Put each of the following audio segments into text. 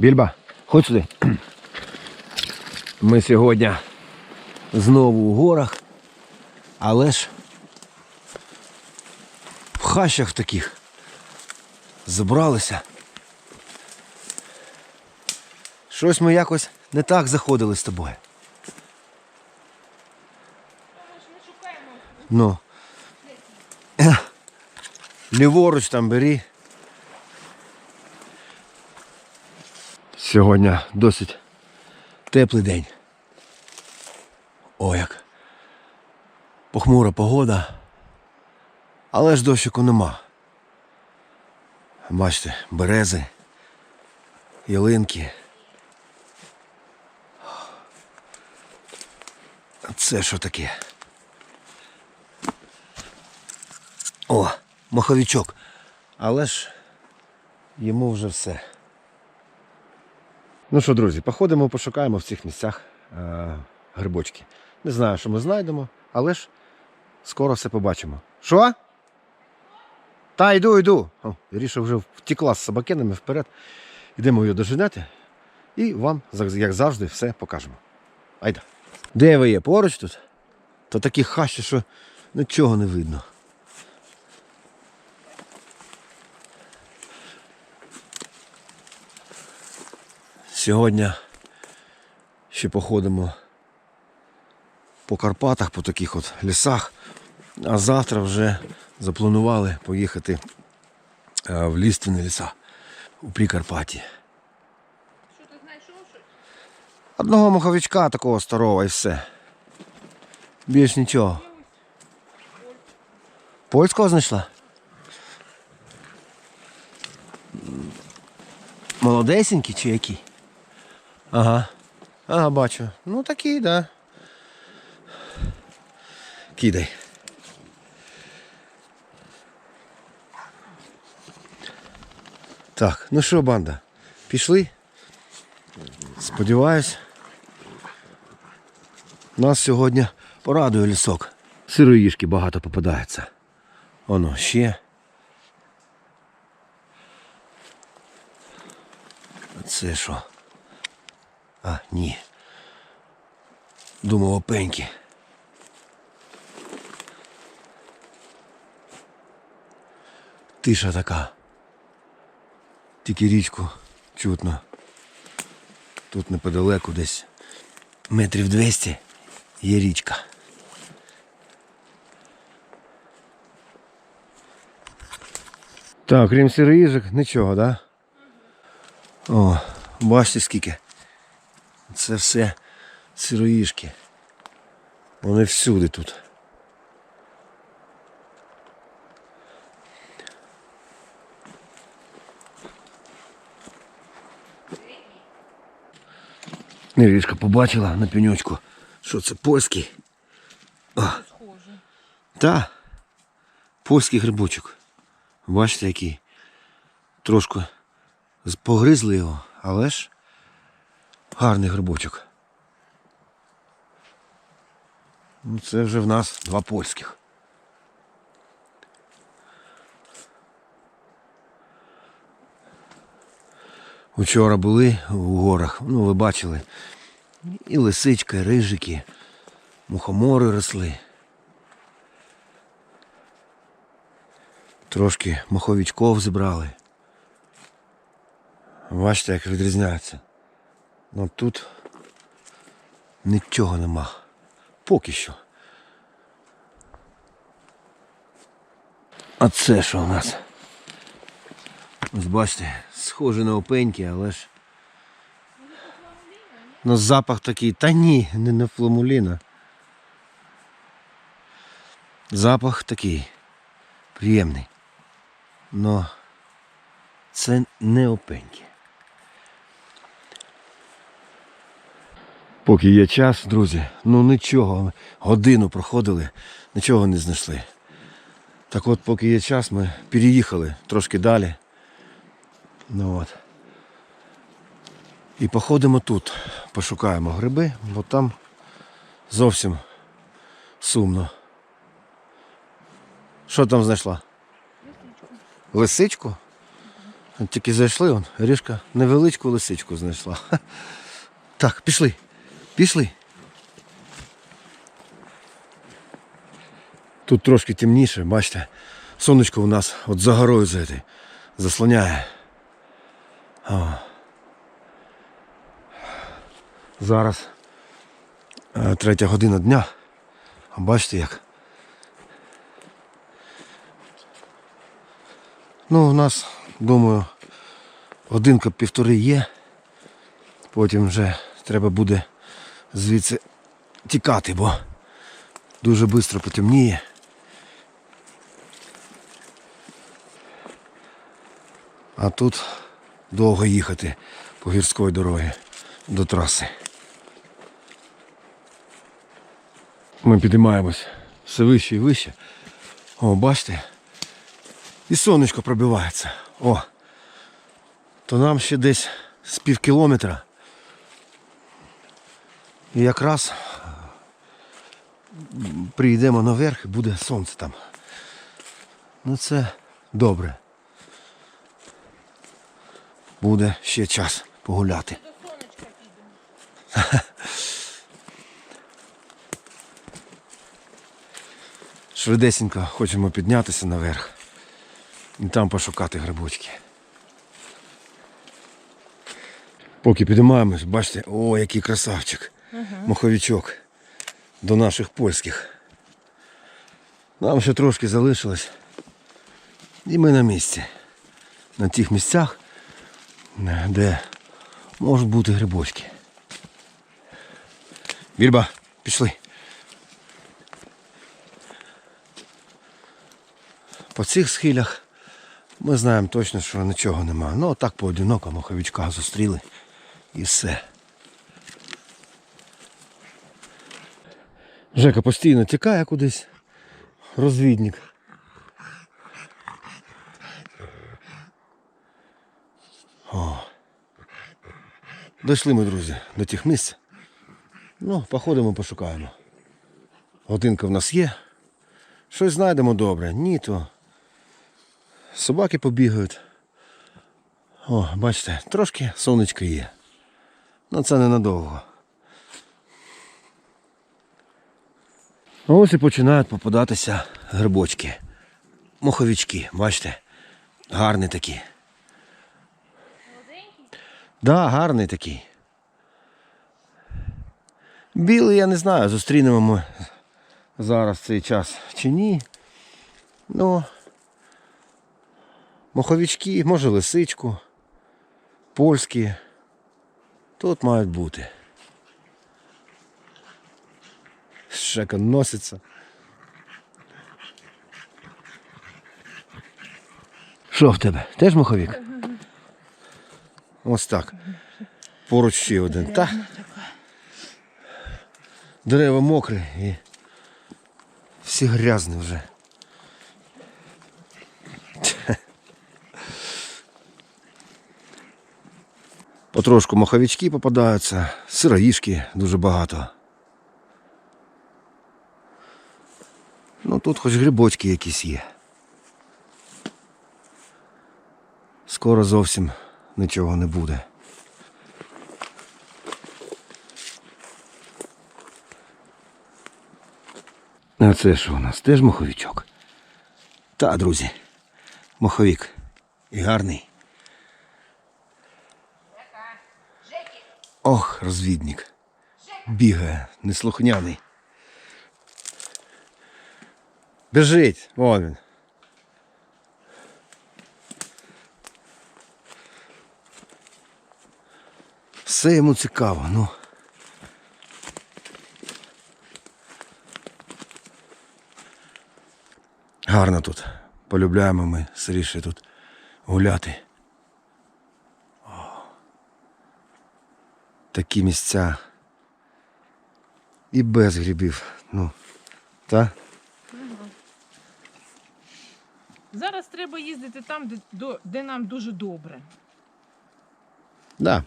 Більба, ходь сюди. Ми сьогодні знову у горах, але ж в хащах таких забралися. Щось ми якось не так заходили з тобою. Ну. Ліворуч там бери. Сьогодні досить теплий день. О, як. Похмура погода. Але ж дощику нема. Бачите, берези, ялинки. Це що таке? О, маховичок. Але ж йому вже все. Ну що, друзі, походимо, пошукаємо в цих місцях е, грибочки. Не знаю, що ми знайдемо, але ж скоро все побачимо. Що? Та йду, йду. О, Іріша вже втекла з собакенами вперед. Йдемо її доженати і вам, як завжди, все покажемо. Айда. Де ви є? Поруч тут? То такі хащі, що нічого не видно. Сьогодні ще походимо по Карпатах, по таких от лісах, а завтра вже запланували поїхати е, в ліственні ліса у Прикарпатті. Що ти знайшов? Одного маховичка такого старого і все. Більш нічого. Польського знайшла? Молодесенький чи який? Ага. Ага, бачу. Ну такий, да. Кидай. Так, ну що, банда, пішли? Сподіваюсь, нас сьогодні порадує лісок. Сироїшки багато попадається. Оно ще. Це що? А, ні. Думав опеньки. Тиша така. Тільки річку чутно. Тут неподалеку десь метрів 200 є річка. Так, крім сироїжок, нічого, да? О, бачите скільки. Це все сироїжки. Вони всюди тут. Нерішка побачила на пеньочку, що це польський. Схоже. Та, польський грибочок. Бачите, який. Трошки погризли його, але ж гарний грибочок. Ну, це вже в нас два польських. Вчора були у горах, ну ви бачили, і лисичка, і рижики, мухомори росли. Трошки маховичков зібрали. Бачите, як відрізняється. Ну тут нічого нема. Поки що. А це що у нас? Ось бачите, схоже на опеньки, але ж. Ну запах такий. Та ні, не на фламуліна. Запах такий. Приємний. Но це не опеньки. Поки є час, друзі, ну нічого, годину проходили, нічого не знайшли. Так от, поки є час, ми переїхали трошки далі. Ну от. І походимо тут, пошукаємо гриби, бо там зовсім сумно. Що там знайшла? Лисичку? От Тільки зайшли, он, Рішка невеличку лисичку знайшла. Так, пішли. Пішли. Тут трошки темніше, бачите, сонечко у нас от за горою за этой заслоняє. О. Зараз е, третя година дня. А бачите як? Ну, у нас, думаю, годинка півтори є. Потім вже треба буде звідси тікати, бо дуже швидко потемніє. А тут довго їхати по гірської дороги до траси. Ми підіймаємось все вище і вище. О, бачите? І сонечко пробивається. О. То нам ще десь з пів кілометра. І якраз прийдемо наверх і буде сонце там. Ну це добре. Буде ще час погуляти. Швидесенько хочемо піднятися наверх і там пошукати грибочки. Поки підіймаємось, бачите, о, який красавчик. Моховичок до наших польських. Нам ще трошки залишилось. І ми на місці. На тих місцях, де можуть бути грибочки. Більба, пішли. По цих схилях ми знаємо точно, що нічого нема. Ну, так поодиноко моховичка зустріли і все. Жека постійно тікає кудись. Розвідник. О. Дійшли ми, друзі, до тих місць. Ну, походимо, пошукаємо. Годинка в нас є. Щось знайдемо добре. Ні, то собаки побігають. О, бачите, трошки сонечко є. Ну це ненадовго. Ось і починають попадатися грибочки. Моховички, бачите? Гарні такі. Молоденький? Да, гарний такий. Білий я не знаю, зустрінемо ми зараз цей час чи ні. Ну, моховички, може лисичку, польські. Тут мають бути. Шека носиться. Що в тебе? Теж моховик? Ось так. Поруч ще один. Та. Дерева мокрі і всі грязні вже. Потрошку маховички попадаються, сироїшки дуже багато. Ну тут хоч грибочки якісь є. Скоро зовсім нічого не буде. А це що у нас? Теж моховичок? Та, друзі, моховик. І гарний. Ох, розвідник. Бігає, неслухняний. Біжить, вон він. Все йому цікаво, ну. Гарно тут. Полюбляємо ми сиріше тут гуляти. О. Такі місця. І без грибів. Ну, та? Зараз треба їздити там, де, де нам дуже добре. Да.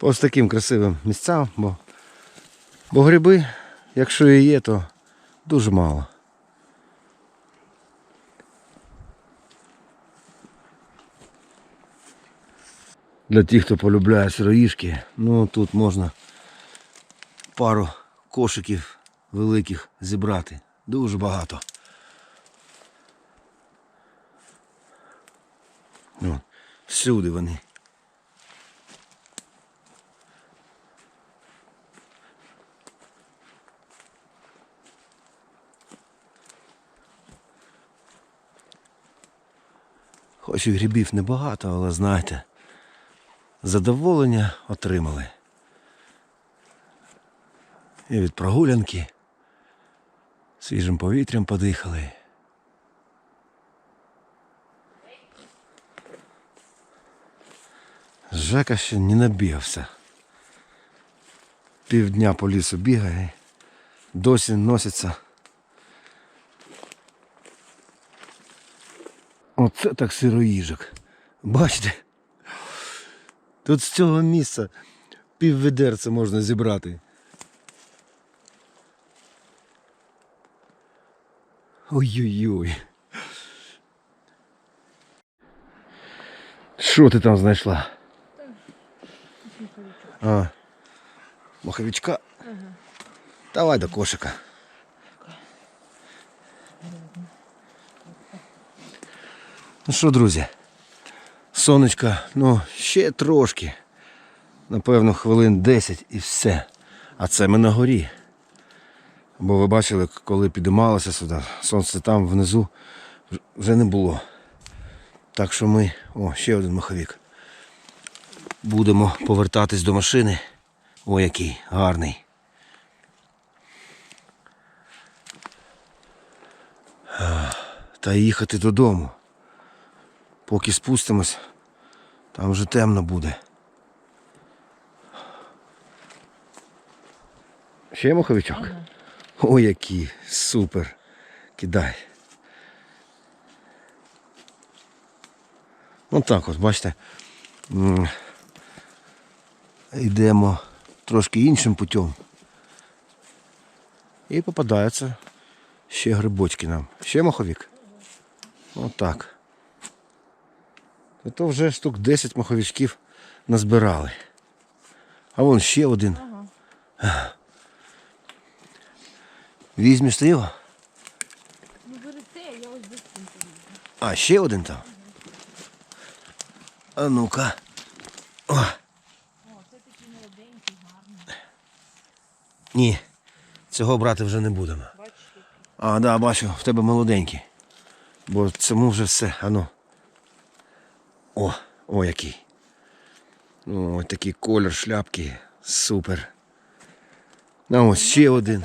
Ось таким красивим місцям, бо, бо гриби, якщо і є, то дуже мало. Для тих, хто полюбляє сироїшки, ну тут можна пару кошиків великих зібрати. Дуже багато. Ну, всюди вони. Хоч і грибів небагато, але знаєте, задоволення отримали. І від прогулянки свіжим повітрям подихали. Жека ще не набігався. Півдня по лісу бігає, досі носиться. Оце так сироїжик. Бачите? Тут з цього місця півведерця можна зібрати. Ой-ой-ой. Що ти там знайшла? Маховичка. Давай до кошика. Ну що, друзі? Сонечка, ну, ще трошки. Напевно, хвилин 10 і все. А це ми на горі. Бо ви бачили, коли підіймалося сюди, сонце там внизу вже не було. Так що ми. О, ще один маховик. Будемо повертатись до машини. О, який гарний. Та їхати додому. Поки спустимось, там вже темно буде. Ще маховичок? О, який супер. Кидай. Ну так от, бачите. Йдемо трошки іншим путем. І попадаються ще грибочки нам. Ще маховик. Отак. То вже штук 10 маховичків назбирали. А вон ще один. Ага. Візьмеш ти його? Ну берете, я ось до А, ще один там. А ну-ка. О, О, це такий молоденький, гарний. Ні. Цього брати вже не будемо. А, да, бачу, в тебе молоденький. Бо цьому вже все. Ану. О, о, який. Ну, ось такий колір шляпки. Супер. Ну, ось ще один.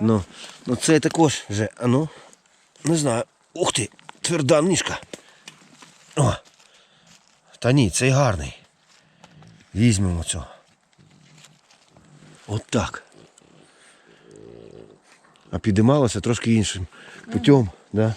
Ну, ну це також вже, а ну. Не знаю. Ух ти, тверда ніжка. О. Та ні, цей гарний. Візьмемо цього. От так. А підіймалася трошки іншим путем, да?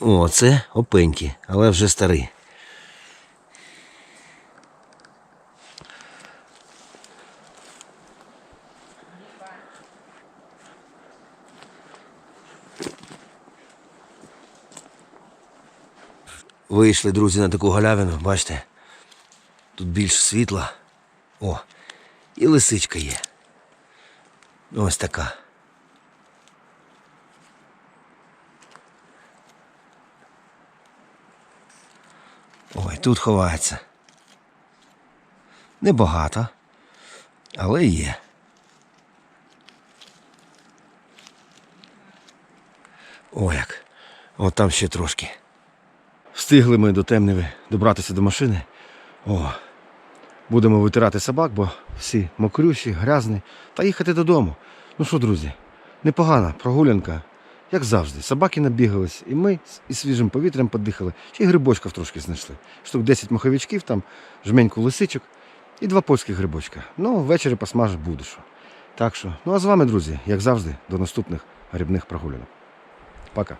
О, це опеньки, але вже старий. Вийшли, друзі, на таку галявину, бачите? Тут більш світла. О, і лисичка є. Ось така. Ой, тут ховається. Небагато, але є. О, як. От там ще трошки. Встигли ми до темниви добратися до машини. О, будемо витирати собак, бо всі мокрющі, грязні, та їхати додому. Ну що, друзі, непогана прогулянка, як завжди. Собаки набігались, і ми і свіжим повітрям подихали, ще й грибочків трошки знайшли. Штук 10 маховичків, там жменьку лисичок і два польських грибочка. Ну, ввечері посмажу буде що. Так що, ну а з вами, друзі, як завжди, до наступних грибних прогулянок. Пока.